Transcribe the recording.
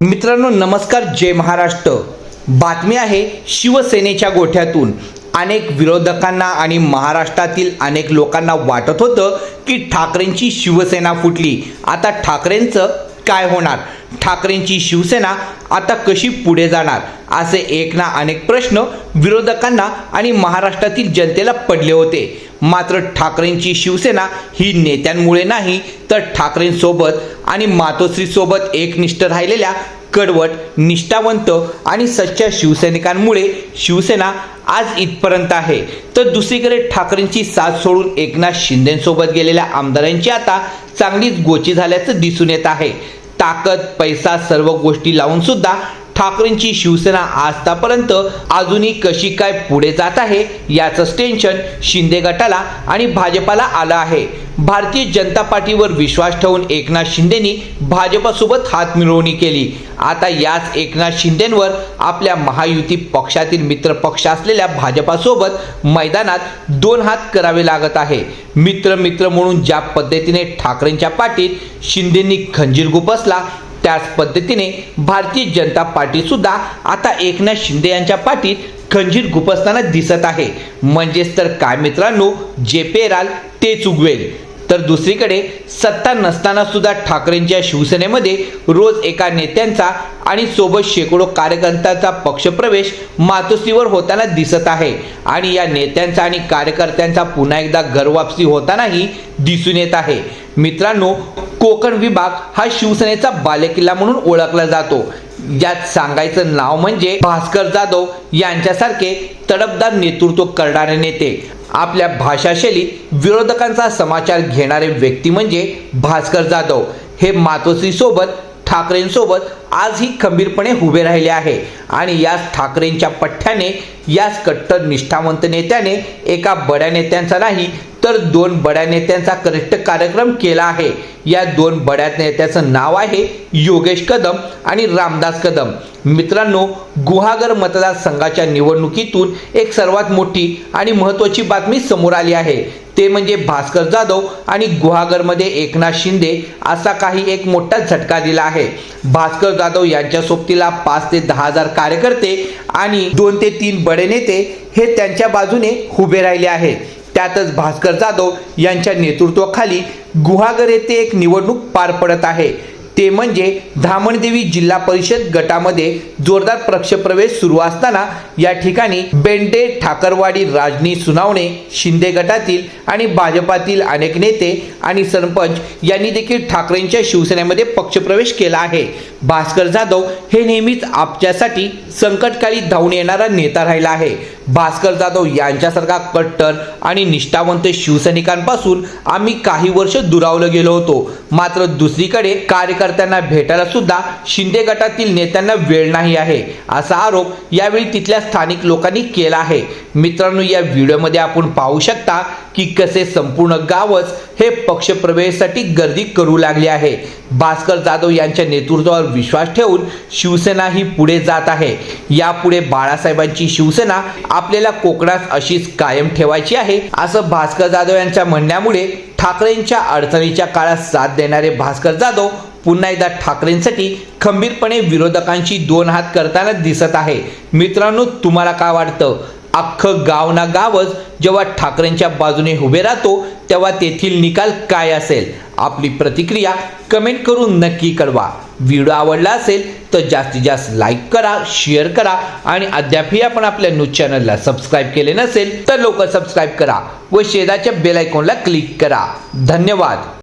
मित्रांनो नमस्कार जय महाराष्ट्र. बातमी आहे शिवसेनेच्या गोठ्यातून. अनेक विरोधकांना आणि महाराष्ट्रातील अनेक लोकांना वाटत होतं की ठाकरेंची शिवसेना फुटली. आता ठाकरेंचं काय होणार? ठाकरेंची शिवसेना आता कशी पुढे जाणार? असे एक ना अनेक प्रश्न विरोधकांना आणि महाराष्ट्रातील जनतेला पडले होते. मात्र ठाकरेंची शिवसेना ही नेत्यांमुळे नाही तर ठाकरेंसोबत आणि मातोश्रीसोबत एकनिष्ठ राहिलेल्या कडवट निष्ठावंत आणि सच्च्या शिवसैनिकांमुळे शिवसेना आज इथपर्यंत आहे. तर दुसरीकडे ठाकरेंची साथ सोडून एकनाथ शिंदेसोबत गेलेल्या आमदारांची आता चांगलीच गोची झाल्याचं दिसून येत आहे. ताकद पैसा सर्व गोष्टी लावून सुद्धा ठाकरेंची शिवसेना आजतापर्यंत अजूनही कशी काय पुढे जात आहे याचंच टेन्शन शिंदे गटाला आणि भाजपाला आलं आहे. भारतीय जनता पार्टीवर विश्वास ठेवून एकनाथ शिंदेनी भाजपासोबत हात मिळवणी केली. आता याच एकनाथ शिंदेंवर आपल्या महायुती पक्षातील मित्र पक्ष असलेल्या भाजपासोबत मैदानात दोन हात करावे लागत आहे. मित्र मित्र म्हणून ज्या पद्धतीने ठाकरेंच्या पाठीत शिंदेंनी खंजीर गुपसला त्याच पद्धतीने भारतीय जनता पार्टी सुद्धा आता एकनाथ शिंदे यांच्या पाठीत खंजीर गुपसताना दिसत आहे. म्हणजेच तर काय मित्रांनो जे पेराल तेच उगवेल. तर दुसरीकडे सत्ता नसताना सुद्धा ठाकरेंच्या शिवसेनेमध्ये रोज एका नेत्यांचा आणि सोबत शेकडो कार्यकर्त्यांचा पक्षप्रवेश मातोश्रीवर होताना दिसत आहे. आणि या नेत्यांचा आणि कार्यकर्त्यांचा पुन्हा एकदा घरवापसी होतानाही दिसून येत आहे. मित्रांनो कोकण विभाग हा शिवसेनेचा बालेकिल्ला म्हणून ओळखला जातो. यात सांगायचं नाव म्हणजे भास्कर जाधव यांच्यासारखे तडपदार नेतृत्व करणारे नेते. आपल्या भाषाशैलीत विरोधकांचा समाचार घेणारे व्यक्ती म्हणजे भास्कर जाधव. हे मातोश्रीसोबत ठाकरेंसोबत आजही खंबीरपणे उभे राहिले आहे आणि याच ठाकरेंच्या पठ्ठ्याने याच कट्टर निष्ठावंत नेत्याने एका बड्या नेत्यांचा नाही तर दोन बड्या नेत्यांचा कनिष्ठ कार्यक्रम केला आहे. या दोन बड्या नेत्याचं नाव आहे योगेश कदम आणि रामदास कदम. मित्रांनो गुहागर मतदारसंघाच्या निवडणुकीतून एक सर्वात मोठी आणि महत्त्वाची बातमी समोर आली आहे. ते म्हणजे भास्कर जाधव आणि गुहागरमध्ये एकनाथ शिंदे असा काही एक मोठा झटका दिला आहे. भास्कर जाधव यांच्या सोबतीला पाच ते दहा हजार कार्यकर्ते आणि दोन ते तीन बडे नेते हे त्यांच्या बाजूने उभे राहिले आहेत. त्यातच भास्कर जाधव यांच्या नेतृत्वाखाली गुहागर येथे एक निवडणूक पार पडत आहे. ते म्हणजे धामणदेवी जिल्हा परिषद गटामध्ये जोरदार पक्षप्रवेश सुरू असताना या ठिकाणी बेंडे ठाकरवाडी राजनी सुनावणे शिंदे गटातील आणि भाजपातील अनेक नेते आणि सरपंच यांनी देखील ठाकरेंच्या शिवसेनेमध्ये पक्षप्रवेश केला आहे. भास्कर जाधव हे नेहमीच आपच्यासाठी संकटकाळी धावून येणारा नेता राहिला आहे. भास्कर जाधव यांच्यासारखा कट्टर आणि निष्ठावंत शिवसैनिकांपासून आम्ही काही वर्ष दुरावलं गेलो होतो. मात्र दुसरीकडे कार्यकर्त्यांना भेटायला सुद्धा शिंदे गटातील नेत्यांना वेळ नाही आहे. असा आरोप यावेळी तिथल्या स्थानिक लोकांनी केला आहे. मित्रांनो या व्हिडिओमध्ये आपण पाहू शकता की कसे संपूर्ण गावच हे पक्षप्रवेशासाठी गर्दी करू लागले आहे. भास्कर जाधव यांच्या नेतृत्वावर विश्वास ठेवून शिवसेना ही पुढे जात आहे. यापुढे बाळासाहेबांची शिवसेना आपल्याला कोकणात अशीच कायम ठेवायची आहे असं भास्कर जाधव यांच्या म्हणण्यामुळे ठाकरेंच्या अडचणीच्या काळात साथ देणारे भास्कर जाधव पुन्हा एकदा ठाकरेंसाठी खंबीरपणे विरोधकांशी दोन हात करताना दिसत आहे. मित्रांनो तुम्हाला काय वाटतं? अख्खं गाव ना गावच जेव्हा ठाकरेंच्या बाजूने उभे राहतो तेव्हा तेथील निकाल काय असेल? आपली प्रतिक्रिया कमेंट करून नक्की कळवा. व्हिडिओ आवडला असेल तर जास्तीत जास्त लाईक करा शेअर करा आणि अद्यापही आपण आपल्या न्यूज चॅनलला सबस्क्राईब केले नसेल तर लवकर सबस्क्राईब करा व शेजारच्या बेल आयकॉनला क्लिक करा. धन्यवाद.